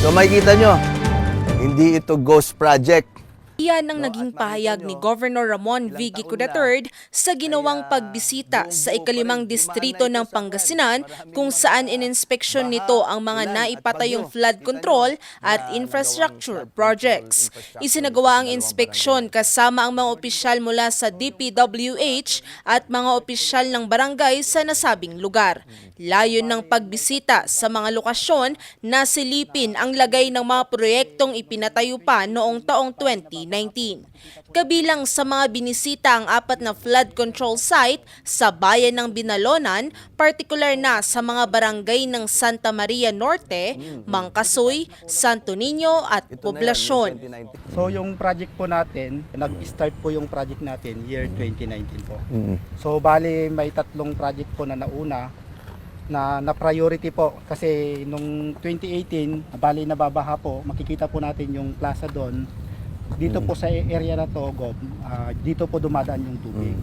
So makikita nyo, hindi ito ghost project. Iyan ang naging pahayag ni Governor Ramon V. Gico III sa ginawang pagbisita sa ikalimang distrito ng Pangasinan kung saan ininspeksyon nito ang mga naipatayong flood control at infrastructure projects. Isinagawa ang inspeksyon kasama ang mga opisyal mula sa DPWH at mga opisyal ng barangay sa nasabing lugar. Layon ng pagbisita sa mga lokasyon na silipin ang lagay ng mga proyektong ipinatayo pa noong taong 2019. Kabilang sa mga binisita ang apat na flood control site sa bayan ng Binalonan, partikular na sa mga barangay ng Santa Maria Norte, Mangkasoy, Santo Niño at Poblasyon. yung 2019. So yung project po natin, nag-start po yung project natin year 2019 po. So bali may tatlong project po na nauna na na priority po kasi nung 2018 bali nababaha po makikita po natin yung plaza doon dito po sa area na to Gob ah, dito po dumadaan yung tubig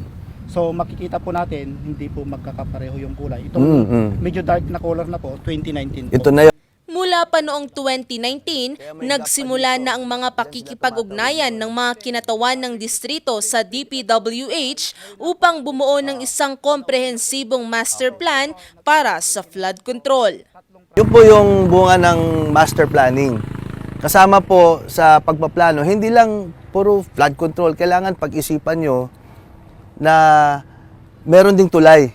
so makikita po natin hindi po magkakapareho yung kulay itong Mm, mm. medyo dark na color na po 2019 po Ito na. Mula pa noong 2019, nagsimula na ang mga pakikipag-ugnayan ng mga kinatawan ng distrito sa DPWH upang bumuo ng isang komprehensibong master plan para sa flood control. Yun po yung bunga ng master planning. Kasama po sa pagpaplano, hindi lang puro flood control. Kailangan pag-isipan nyo na meron ding tulay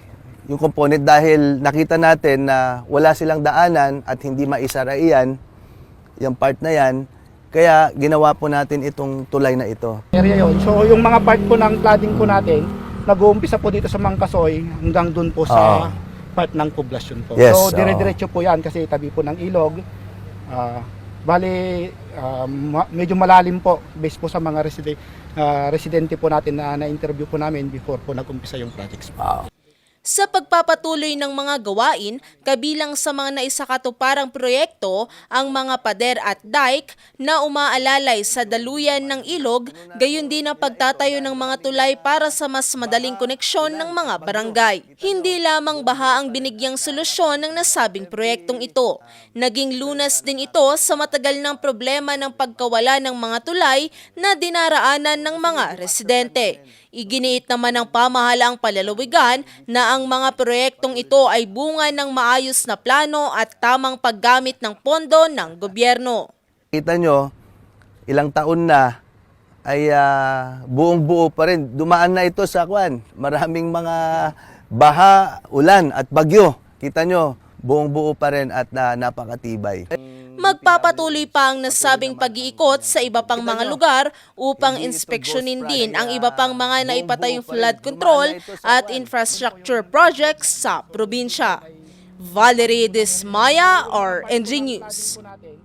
yung component dahil nakita natin na wala silang daanan at hindi maisara iyan, yung part na yan. Kaya ginawa po natin itong tulay na ito. area. So yung mga part po ng flooding po natin, nag-uumpisa po dito sa Mangkasoy hanggang dun po sa Ah. part ng poblasyon po. Yes, so oo. dire-diretso po yan kasi tabi po ng ilog. Ah, bali, ah, ma- medyo malalim po based po sa mga reside- ah, residente po natin na na-interview po namin before po nag-umpisa yung projects. Wow. Sa pagpapatuloy ng mga gawain, kabilang sa mga naisakatuparang proyekto, ang mga pader at dike na umaalalay sa daluyan ng ilog, gayon din ang pagtatayo ng mga tulay para sa mas madaling koneksyon ng mga barangay. Hindi lamang baha ang binigyang solusyon ng nasabing proyektong ito. Naging lunas din ito sa matagal ng problema ng pagkawala ng mga tulay na dinaraanan ng mga residente. Iginiit naman ng pamahalaang palalawigan na ang mga proyektong ito ay bunga ng maayos na plano at tamang paggamit ng pondo ng gobyerno. Kita nyo, ilang taon na ay ah, buong buo pa rin. Dumaan na ito sa kwan. Maraming mga baha, ulan at bagyo. Kita nyo, buong buo pa rin at na, napakatibay. Magpapatuloy pa ang nasabing pag-iikot sa iba pang mga lugar upang inspeksyonin din ang iba pang mga naipatayong flood control at infrastructure projects sa probinsya. Valerie Desmaya or NG News.